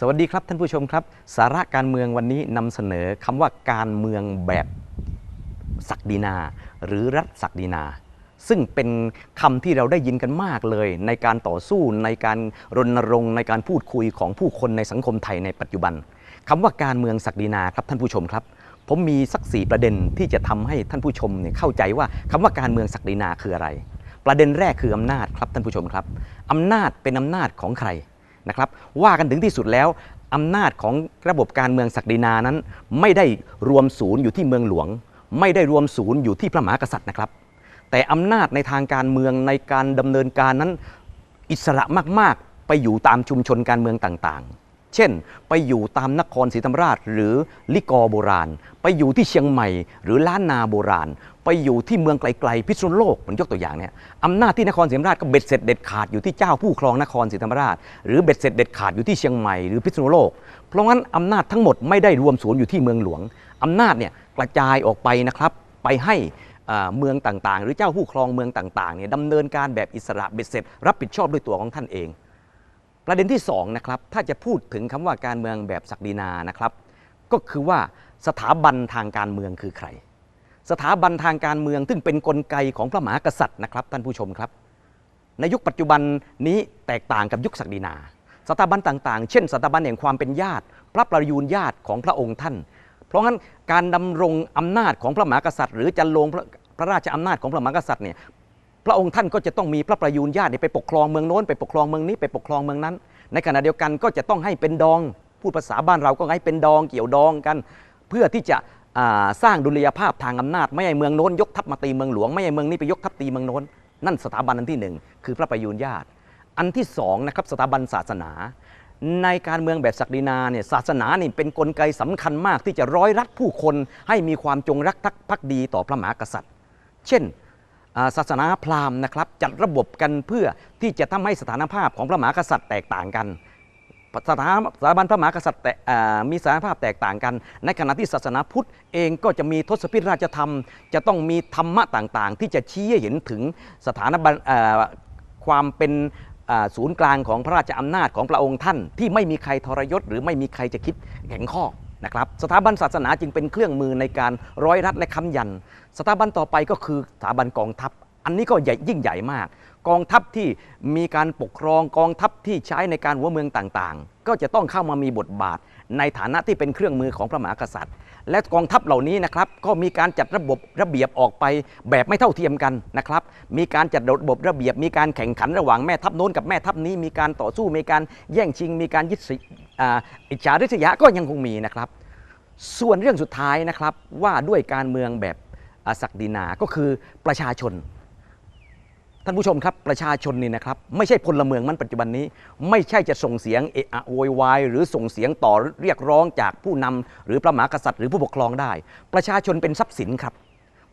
สวัสดีครับท่านผู้ชมครับ สาระการเมืองวันนี้นำเสนอคำว่าการเมืองแบบศักดินา หรือรัฐศักดินา ซึ่งเป็นคำที่เราได้ยินกันมากเลย ในการต่อสู้ในการรณรงค์ในการพูดคุยของผู้คนในสังคมไทยในปัจจุบันคำว่าการเมืองศักดินาครับท่านผู้ชมครับ ผมมีสักสี่ประเด็นที่จะทำให้ท่านผู้ชมเนี่ยเข้าใจว่าคำว่าการเมืองศักดินาคืออะไร ประเด็นแรกคืออำนาจครับท่านผู้ชมครับอำนาจเป็นอำนาจของใคร นะครับว่ากันถึงที่สุดแล้วอำนาจของระบบการเมืองศักดินานั้น ไม่ได้รวมศูนย์อยู่ที่เมืองหลวง ไม่ได้รวมศูนย์อยู่ที่พระมหากษัตริย์นะครับ แต่อำนาจในทางการเมืองในการดำเนินการนั้นอิสระมากๆ ไปอยู่ตามชุมชนการเมืองต่างๆ เช่น ไปอยู่ตามนครศรีธรรมราช หรือลิกอโบราณ ไปอยู่ที่เชียงใหม่ หรือล้านนาโบราณ ไปอยู่ที่เมืองไกลๆพิษณุโลกผมยกตัวอย่างเนี่ยอำนาจที่นครศรีธรรมราชก็เบ็ดเสร็จเด็ดขาดอยู่ที่เจ้าผู้ครองนครศรีธรรมราช หรือเบ็ดเสร็จเด็ดขาดอยู่ที่เชียงใหม่หรือพิษณุโลก เพราะงั้นอำนาจทั้งหมดไม่ได้รวมศูนย์อยู่ที่เมืองหลวงอำนาจเนี่ยกระจายออกไปนะครับไปให้เมืองต่างๆ หรือเจ้าผู้ครองเมืองต่างๆเนี่ยดำเนินการแบบอิสระเบ็ดเสร็จ รับผิดชอบด้วยตัวของท่านเอง ประเด็นที่สองนะครับถ้าจะพูดถึงคำว่าการเมืองแบบศักดินานะครับ ก็คือว่าสถาบันทางการเมืองคือใคร สถาบันทางการเมือง ซึ่งเป็นนกลไกของพระมหากษัตริย์นะครับท่านผู้ชมครับ ในยุคปัจจุบันนี้แตกต่างกับยุคศักดินา สถาบันต่างๆ เช่น สถาบันแห่งความเป็นญาติ พระประยูนญาติของพระองค์ท่าน เพราะงั้นการดำรงอำนาจของพระมหากษัตริย์ หรือจะลงพระพระราชอำนาจของพระมหากษัตริย์เนี่ย พระองค์ท่านก็จะต้องมีพระประยูนญาติไปปกครองเมืองโน้นไปปกครองเมืองนี้ไปปกครองเมืองนั้น ในขณะเดียวกันก็จะต้องให้เป็นดอง พูดภาษาบ้านเราก็ให้เป็นดองเกี่ยวดองกัน เพื่อที่จะสร้างดุลยภาพทางอำนาจ ไม่ให้เมืองโน้นยกทัพมาตีเมืองหลวงไม่ให้เมืองนี้ไปยกทัพตีเมืองโน้น นั่นสถาบันอันที่หนึ่งคือพระประยูนญาติ อันที่สองนะครับสถาบันศาสนา ในการเมืองแบบศักดินาเนี่ยศาสนานี่เป็นนกลไกสำคัญมากที่จะร้อยรัดผู้คนให้มีความจงรักภักดีต่อพระมหากษัตริย์ เช่น ศาสนาพราหมณ์นะครับจัดระบบกันเพื่อที่จะทำให้สถานภาพของพระมหากษัตริย์แตกต่างกันสถาสถาบันพระมหากษัตริย์มีสถานภาพแตกต่างกัน ในขณะที่ศาสนาพุทธเองก็จะมีทศพิธราชธรรม จะต้องมีธรรมะต่างๆ ที่จะชี้ให้เห็นถึงสถานบันความเป็นศูนย์กลางของพระราชอำนาจของพระองค์ท่าน ที่ไม่มีใครทรยศหรือไม่มีใครจะคิดแข็งข้อ นะครับสถาบันศาสนาจึงเป็นเครื่องมือในการร้อยรัดและค้ำยัน สถาบันต่อไปก็คือสถาบันกองทัพ อันนี้ก็ใหญ่ยิ่งใหญ่มาก กองทัพที่มีการปกครองกองทัพที่ใช้ในการหัวเมืองต่างๆ ก็จะต้องเข้ามามีบทบาท ในฐานะที่เป็นเครื่องมือของพระมหากษัตริย์ และกองทัพเหล่านี้นะครับก็มีการจัดระบบระเบียบออกไปแบบไม่เท่าเทียมกันนะครับ มีการจัดระบบระเบียบ มีการแข่งขันระหว่างแม่ทัพโน้นกับแม่ทัพนี้ มีการต่อสู้มีการแย่งชิง มีการยึดสิอ่าอิจฉาริษยาก็ยังคงมีนะครับส่วนเรื่องสุดท้ายนะครับว่าด้วยการเมืองแบบศักดินาก็คือประชาชน ท่านผู้ชมครับประชาชนนี่นะครับไม่ใช่พลเมืองมันปัจจุบันนี้ ไม่ใช่จะส่งเสียงเอะอะโวยวายหรือส่งเสียงต่อเรียกร้องจากผู้นำหรือพระมหากษัตริย์หรือผู้ปกครองได้ ประชาชนเป็นทรัพย์สินครับ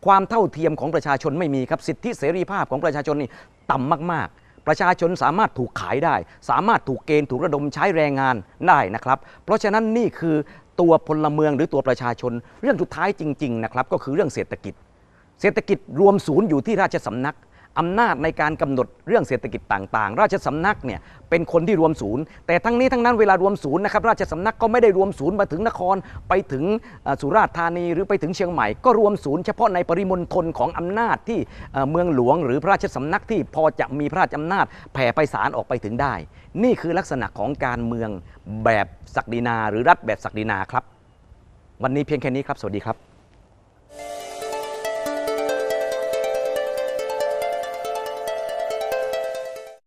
ความเท่าเทียมของประชาชนไม่มีครับสิทธิเสรีภาพของประชาชนนี่ต่ำมากๆ ประชาชนสามารถถูกขายได้ สามารถถูกเกณฑ์ถูกระดมใช้แรงงานได้นะครับ เพราะฉะนั้นนี่คือตัวพลเมืองหรือตัวประชาชน เรื่องสุดท้ายจริงๆนะครับก็คือเรื่องเศรษฐกิจ เศรษฐกิจรวมศูนย์อยู่ที่ราชสำนัก อำนาจในการกำหนดเรื่องเศรษฐกิจต่าง ๆ ราชสำนักเนี่ยเป็นคนที่รวมศูนย์ แต่ทั้งนี้ทั้งนั้นเวลารวมศูนย์นะครับราชสำนักก็ไม่ได้รวมศูนย์มาถึงนครไปถึงสุราษฎร์ธานีหรือไปถึงเชียงใหม่ก็รวมศูนย์เฉพาะในปริมณฑลของอำนาจที่เมืองหลวง หรือพระราชสำนักที่พอจะมีพระราชอำนาจแผ่ไปศาลออกไปถึงได้ นี่คือลักษณะของการเมืองแบบศักดินา หรือรัฐแบบศักดินาครับ วันนี้เพียงแค่นี้ครับ สวัสดีครับ